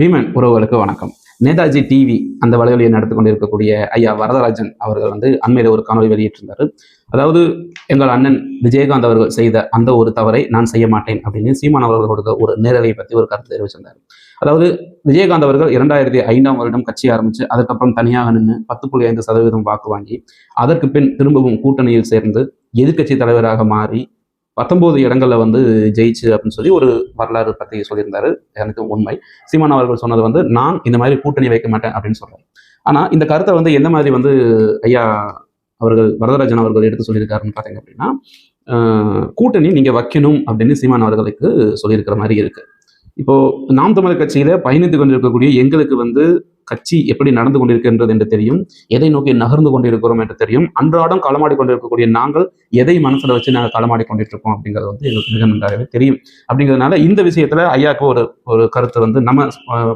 பீமன் உறவுகளுக்கு வணக்கம். நேதாஜி டிவி அந்த வலைவலியை நடத்தி கொண்டிருக்கக்கூடிய ஐயா வரதராஜன் அவர்கள் வந்து அண்மையில் ஒரு காணொலி வெளியிட்டிருந்தார். அதாவது எங்கள் அண்ணன் விஜயகாந்த் அவர்கள் செய்த அந்த ஒரு தவறை நான் செய்ய மாட்டேன் அப்படின்னு சீமான் அவர்கள் கொடுத்த ஒரு நேரலையை பற்றி ஒரு கருத்து தெரிவிச்சிருந்தார். அதாவது விஜயகாந்த் அவர்கள் இரண்டாயிரத்தி ஐந்தாம் வருடம் கட்சி ஆரம்பித்து அதுக்கப்புறம் தனியாக நின்று பத்து புள்ளி ஐந்து சதவீதம் வாக்கு வாங்கி அதற்கு பின் திரும்பவும் கூட்டணியில் சேர்ந்து எதிர்க்கட்சி தலைவராக மாறி பத்தொம்போது இடங்களில் வந்து ஜெயிச்சு அப்படின்னு சொல்லி ஒரு வரலாறு பற்றி சொல்லியிருந்தாரு. எனக்கு உண்மை. சீமான் அவர்கள் சொன்னது வந்து நான் இந்த மாதிரி கூட்டணி வைக்க மாட்டேன் அப்படின்னு சொல்கிறேன் ஆனால் இந்த கருத்தை வந்து எந்த மாதிரி வந்து ஐயா அவர்கள் வரதராஜன் அவர்கள் எடுத்து சொல்லியிருக்காருன்னு பார்த்தீங்க அப்படின்னா கூட்டணி நீங்கள் வைக்கணும் அப்படின்னு சீமான் அவர்களுக்கு சொல்லியிருக்கிற மாதிரி இருக்குது இப்போ நாம் தமிழர் கட்சியில பயணித்து கொண்டிருக்கக்கூடிய எங்களுக்கு வந்து கட்சி எப்படி நடந்து கொண்டிருக்கின்றது என்று தெரியும். எதை நோக்கி நகர்ந்து கொண்டிருக்கிறோம் என்று தெரியும். அன்றாடம் களமாடி கொண்டிருக்கக்கூடிய நாங்கள் எதை மனசுல வச்சு நாங்கள் களமாடி கொண்டிருக்கோம் அப்படிங்கிறது வந்து எங்களுக்கு மிக நன்றாகவே தெரியும். அப்படிங்கிறதுனால இந்த விஷயத்துல ஐயாவுக்கு ஒரு ஒரு கருத்து வந்து நம்ம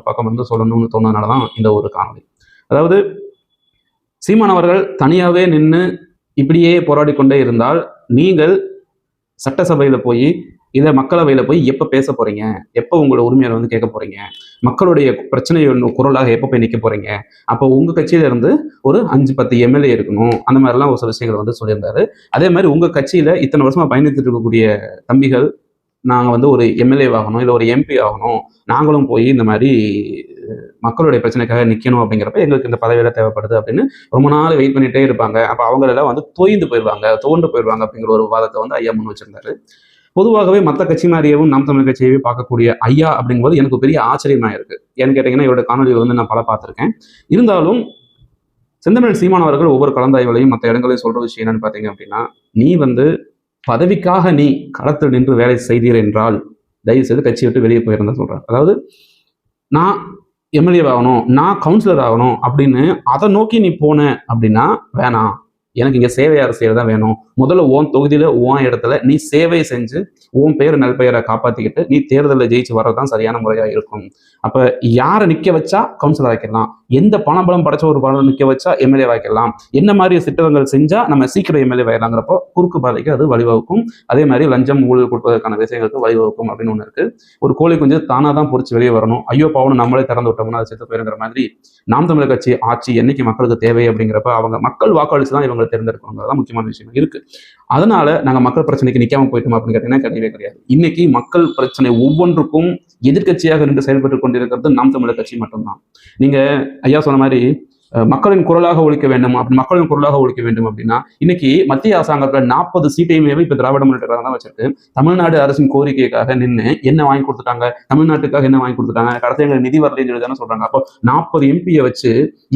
பக்கம் வந்து சொல்லணும்னு தோணுனதுனால தான் இந்த ஒரு காணொலி அதாவது சீமான் அவர்கள் தனியாகவே நின்று இப்படியே போராடி கொண்டே இருந்தால் நீங்கள் சட்டசபையில போய் இதை மக்களவையில் போய் எப்போ பேச போகிறீங்க எப்போ உங்களோட உரிமையை வந்து கேட்க போகிறீங்க மக்களுடைய பிரச்சனை குரலாக எப்போ போய் நிற்க போகிறீங்க அப்போ உங்கள் கட்சியிலேருந்து ஒரு அஞ்சு பத்து எம்எல்ஏ இருக்கணும். அந்த மாதிரிலாம் ஒரு சில விஷயங்கள் வந்து சொல்லியிருந்தாரு. அதே மாதிரி உங்கள் கட்சியில் இத்தனை வருஷமாக பயணித்துட்டு இருக்கக்கூடிய தம்பிகள் நாங்கள் வந்து ஒரு எம்எல்ஏ ஆகணும் இல்லை ஒரு எம்பி ஆகணும். நாங்களும் போய் இந்த மாதிரி மக்களுடைய பிரச்சனைக்காக நிற்கணும் அப்படிங்கிறப்ப எங்களுக்கு இந்த பதவியில தேவைப்படுது அப்படின்னு ரொம்ப நாள் வெயிட் பண்ணிட்டே இருப்பாங்க. அப்போ அவங்களெல்லாம் வந்து தோய்ந்து போயிடுவாங்க தோண்டு போயிடுவாங்க அப்படிங்கிற ஒரு வாதத்தை வந்து ஐயா முன் வச்சிருந்தாரு. பொதுவாகவே மற்ற கட்சி மாதிரியவும் நாம் தமிழ் கட்சியவே பார்க்கக்கூடிய ஐயா அப்படிங்கும்போது எனக்கு பெரிய ஆச்சரியமாக இருக்கு. ஏன்னு கேட்டீங்கன்னா இவரோட காணொலிகள் வந்து நான் பல பார்த்துருக்கேன். இருந்தாலும் செந்தமிழ் சீமான் அவர்கள் ஒவ்வொரு கலந்தாய்வுகளையும் மற்ற இடங்களையும் சொல்ற விஷயம் என்னன்னு பார்த்தீங்க அப்படின்னா நீ வந்து பதவிக்காக நீ களத்தில் நின்று வேலை செய்தீர் என்றால் தயவு செய்து கட்சி விட்டு வெளியே போயிருந்தா சொல்றேன் அதாவது நான் எம்எல்ஏ ஆகணும் நான் கவுன்சிலர் ஆகணும் அப்படின்னு அதை நோக்கி நீ போன அப்படின்னா வேணாம். எனக்கு இங்கே சேவை அரசியல் தான் வேணும். முதல்ல ஓன் தொகுதியில் ஓன் இடத்துல நீ சேவை செஞ்சு உன் பேர் நல்பெயரை காப்பாற்றிக்கிட்டு நீ தேர்தலில் ஜெயிச்சு வர்றதுதான் சரியான முறையாக இருக்கும். அப்போ யாரை நிற்க வச்சா கவுன்சிலர் ஆக்கிடலாம் எந்த பணபலம் படைச்ச ஒரு பணம் நிற்க வச்சா எம்எல்ஏ ஆக்கிடலாம் என்ன மாதிரி சிட்டங்கள் செஞ்சால் நம்ம சீக்கிரம் எம்எல்ஏ ஆயிடலாங்கிறப்போ குறுக்கு பாதைக்கு அது வழிவகுக்கும். அதே மாதிரி லஞ்சம் ஊழல் கொடுப்பதற்கான விஷயங்களுக்கு வழிவகுக்கும் அப்படின்னு ஒன்று இருக்குது ஒரு கோழி குஞ்சு தானாக தான் பொறிச்சு வெளியே வரணும். ஐயோ பாவனும் நம்மளே திறந்து விட்டோம்னா அது செத்து போயிருங்கிற மாதிரி நாம் தமிழர் கட்சி ஆட்சி என்னைக்கு மக்களுக்கு தேவை அப்படிங்கிறப்ப அவங்க மக்கள் வாக்களிச்சு தான் இவங்களை தேர்ந்தெடுக்கணுங்கிறதான் முக்கியமான விஷயம் இருக்கு. அதனால நாங்க மக்கள் பிரச்சனைக்கு நிக்காம போயிட்டோம் அப்படின்னு கேட்டீங்கன்னா கிடையவே கிடையாது. இன்னைக்கு மக்கள் பிரச்சனை ஒவ்வொன்றுக்கும் எதிர்க்கட்சியாக நின்று செயல்பட்டு கொண்டிருக்கிறது நாம் தமிழர் கட்சி மட்டும்தான். நீங்க ஐயா சொன்ன மாதிரி மக்களின் குரலாக ஒழிக்க வேண்டும் அப்படி மக்களின் குரலாக ஒழிக்க வேண்டும் அப்படின்னா இன்னைக்கு மத்திய அரசாங்கத்துல நாற்பது சீட்டையுமே இப்ப திராவிட முன்னேற்ற கழகம் தான் வச்சிருக்கு. தமிழ்நாடு அரசின் கோரிக்கைக்காக நின்று என்ன வாங்கி கொடுத்துட்டாங்க? தமிழ்நாட்டுக்காக என்ன வாங்கி கொடுத்துட்டாங்க? கடைசி எங்களுக்கு நிதி வரலன்னு சொல்லி தானே சொல்றாங்க. அப்போ நாற்பது எம்பியை வச்சு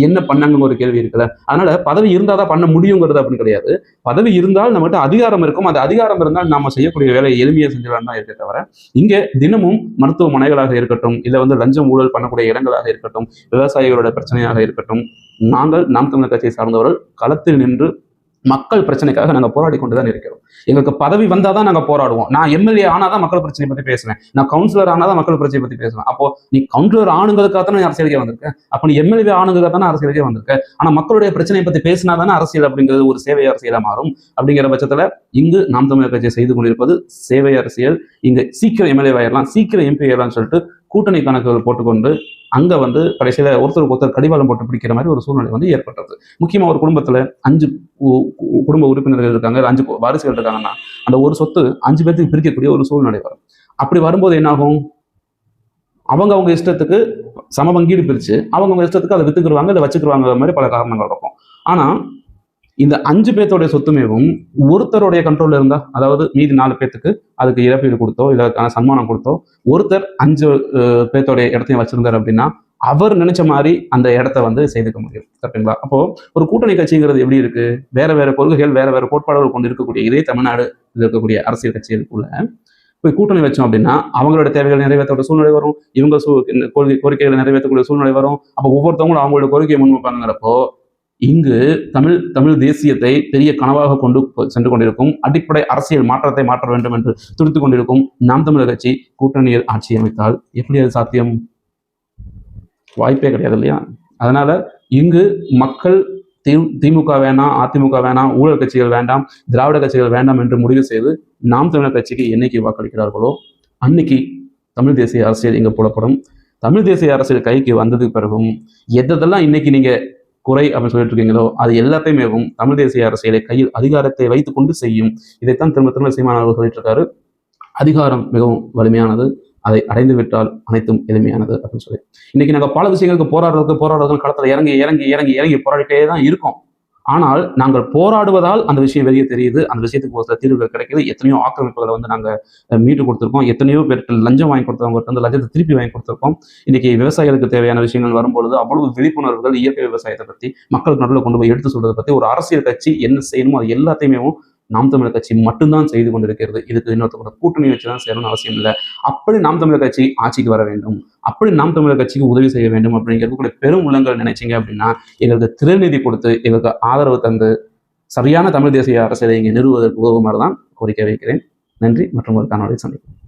என்ன பண்ணாங்கன்னு ஒரு கேள்வி இருக்குல்ல. அதனால பதவி இருந்தால் தான் பண்ண முடியுங்கிறது அப்படின்னு கிடையாது. பதவி இருந்தால் நம்மகிட்ட அதிகாரம் இருக்கும். அந்த அதிகாரம் இருந்தால் நம்ம செய்யக்கூடிய வேலையை எளிமையாக செஞ்சிடலாம் தான் இருக்க தவிர இங்கே தினமும் மருத்துவமனைகளாக இருக்கட்டும் இல்லை வந்து லஞ்சம் ஊழல் பண்ணக்கூடிய இடங்களாக இருக்கட்டும் விவசாயிகளோட பிரச்சனையாக இருக்கட்டும் நாங்கள் நாம் தமிழர் கட்சியை சார்ந்தவர்கள் களத்தில் நின்று மக்கள் பிரச்சனைக்காக நாங்கள் போராடி கொண்டு தான் இருக்கிறோம். எங்களுக்கு பதவி வந்தால் தான் நாங்கள் போராடுவோம். நான் எம்எல்ஏ ஆனால் தான் மக்கள் பிரச்சனை பற்றி பேசுவேன். நான் கவுன்சிலர் ஆனால் தான் மக்கள் பிரச்சனை பற்றி பேசுவேன். அப்போ நீ கவுன்சிலர் ஆணுங்கிறதுக்காக தானே அரசியலுக்கே வந்திருக்க அப்போ நீ எம்எல்ஏ ஆணுங்கிறதுக்காக தானே அரசியலுக்கே வந்திருக்க ஆனால் மக்களுடைய பிரச்சனையை பற்றி பேசினா தானே அரசியல் அப்படிங்கிறது ஒரு சேவை அரசியலாக மாறும். அப்படிங்கிற பட்சத்தில் இங்கு நாம் தமிழர் கட்சியை செய்து கொண்டிருப்பது சேவை அரசியல். இங்க சீக்கிரம் எம்எல்ஏ ஆயிடலாம் சீக்கிரம் எம்பி ஆயிடலாம்னு சொல்லிட்டு கூட்டணி கணக்குகள் போட்டுக்கொண்டு அங்கே வந்து கடைசியில் ஒருத்தருக்கு ஒருத்தர் கடிவாளம் போட்டு பிடிக்கிற மாதிரி ஒரு சூழ்நிலை வந்து ஏற்பட்டது. முக்கியமாக ஒரு குடும்பத்தில் அஞ்சு குடும்ப உறுப்பினர்கள் இருக்காங்க அஞ்சு வாரிசுகள் இருக்காங்கன்னா அந்த ஒரு சொத்து அஞ்சு பேர்த்துக்கு பிரிக்கக்கூடிய ஒரு சூழ்நிலை வரும். அப்படி வரும்போது என்னாகும்? அவங்க அவங்க இஷ்டத்துக்கு சம பங்கீடு பிரித்து அவங்க அவங்க இஷ்டத்துக்கு அதை வித்துக்குருவாங்க இல்லை வச்சுக்குருவாங்க மாதிரி பல காரணங்கள் இருக்கும். ஆனால் இந்த அஞ்சு பேர்த்தோடைய சொத்துமேவும் ஒருத்தருடைய கண்ட்ரோல்ல இருந்தா அதாவது மீதி நாலு பேர்த்துக்கு அதுக்கு இழப்பீடு கொடுத்தோ இல்லை அதுக்கான சன்மானம் கொடுத்தோ ஒருத்தர் அஞ்சு பேர்த்தோடைய இடத்தையும் வச்சிருந்தார் அப்படின்னா அவர் நினைச்ச மாதிரி அந்த இடத்த வந்து செய்துக்க முடியும். கரெக்டுங்களா அப்போ ஒரு கூட்டணி கட்சிங்கிறது எப்படி இருக்கு? வேற வேற கொள்கைகள் வேற வேற கோட்பாடுகள் கொண்டு இருக்கக்கூடிய இதே தமிழ்நாடு இருக்கக்கூடிய அரசியல் கட்சிகளுக்குள்ள போய் கூட்டணி வச்சோம் அப்படின்னா அவங்களோட தேவைகளை நிறைவேற்றக்கூடிய சூழ்நிலை வரும். இவங்க சூ கோரிக்கைகளை நிறைவேற்றக்கூடிய சூழ்நிலை வரும். அப்போ ஒவ்வொருத்தவங்களும் அவங்களோட கோரிக்கையை முன்வைப்பாங்கிறப்போ இங்கு தமிழ் தமிழ் தேசியத்தை பெரிய கனவாக கொண்டு சென்று கொண்டிருக்கும் அடிப்படை அரசியல் மாற்றத்தை மாற்ற வேண்டும் என்று துடித்துக் கொண்டிருக்கும் நாம் தமிழர் கட்சி கூட்டணியில் ஆட்சி அமைத்தால் எப்படி அது சாத்தியம்? வாய்ப்பே கிடையாது இல்லையா? அதனால இங்கு மக்கள் தி திமுக வேணாம் அதிமுக வேணாம் ஊழல் கட்சிகள் வேண்டாம் திராவிட கட்சிகள் வேண்டாம் என்று முடிவு செய்து நாம் தமிழர் கட்சிக்கு என்னைக்கு வாக்களிக்கிறார்களோ அன்னைக்கு தமிழ் தேசிய அரசியல் இங்கு புலப்படும். தமிழ் தேசிய அரசியல் கைக்கு வந்ததுக்கு பிறகும் எதெல்லாம் இன்னைக்கு நீங்க குறை அப்படின்னு சொல்லிட்டு இருக்கீங்களோ அது எல்லாத்தையுமே தமிழ் தேசிய அரசியலை கையில் அதிகாரத்தை வைத்துக் கொண்டு செய்யும். இதைத்தான் திரும்ப திரும்ப சீமான் அவர்கள் சொல்லிட்டு இருக்காரு. அதிகாரம் மிகவும் வலிமையானது. அதை அடைந்து விட்டால் அனைத்தும் எளிமையானது அப்படின்னு சொல்லி. இன்னைக்கு நாங்கள் பல விஷயங்களுக்கு போராடுறதுக்கு போராடுறதுக்கு களத்தில் இறங்கி இறங்கி இறங்கி இறங்கி போராடிட்டே தான் இருக்கோம். ஆனால் நாங்கள் போராடுவதால் அந்த விஷயம் வெளியே தெரியுது. அந்த விஷயத்துக்கு ஒரு சில தீர்வுகள் கிடைக்குது. எத்தனையோ ஆக்கிரமிப்புகளை வந்து நாங்கள் மீட்டு கொடுத்துருக்கோம். எத்தனையோ பேருக்கு லஞ்சம் வாங்கி கொடுத்தவங்க வந்து லஞ்சத்தை திருப்பி வாங்கி கொடுத்துருக்கோம். இன்னைக்கு விவசாயிகளுக்கு தேவையான விஷயங்கள் வரும்பொழுது அவ்வளவு விழிப்புணர்வுகள் இயற்கை விவசாயத்தை பற்றி மக்களுக்கு நடுவில் கொண்டு போய் எடுத்து சொல்றதை பற்றி ஒரு அரசியல் கட்சி என்ன செய்யணுமோ அது எல்லாத்தையுமே நாம் தமிழர் கட்சி மட்டும்தான் செய்து கொண்டிருக்கிறது. இதுக்கு இன்னொருத்தரோட கூட்டணி வச்சு தான் செய்யணும்னு அவசியம் இல்லை. அப்படி நாம் தமிழர் கட்சி ஆட்சிக்கு வர வேண்டும். அப்படி நாம் தமிழர் கட்சிக்கு உதவி செய்ய வேண்டும் அப்படிங்கிறது கூட பெரும் உள்ளங்களை நினைச்சிங்க அப்படின்னா எங்களுக்கு திருநிதி கொடுத்து எங்களுக்கு ஆதரவு தந்து சரியான தமிழ் தேசிய அரசியலை இங்கே நிறுவுவதற்கு உதவுமாறு தான் கோரிக்கை வைக்கிறேன். நன்றி. மற்றும் ஒரு காணொலி சந்திப்போம்.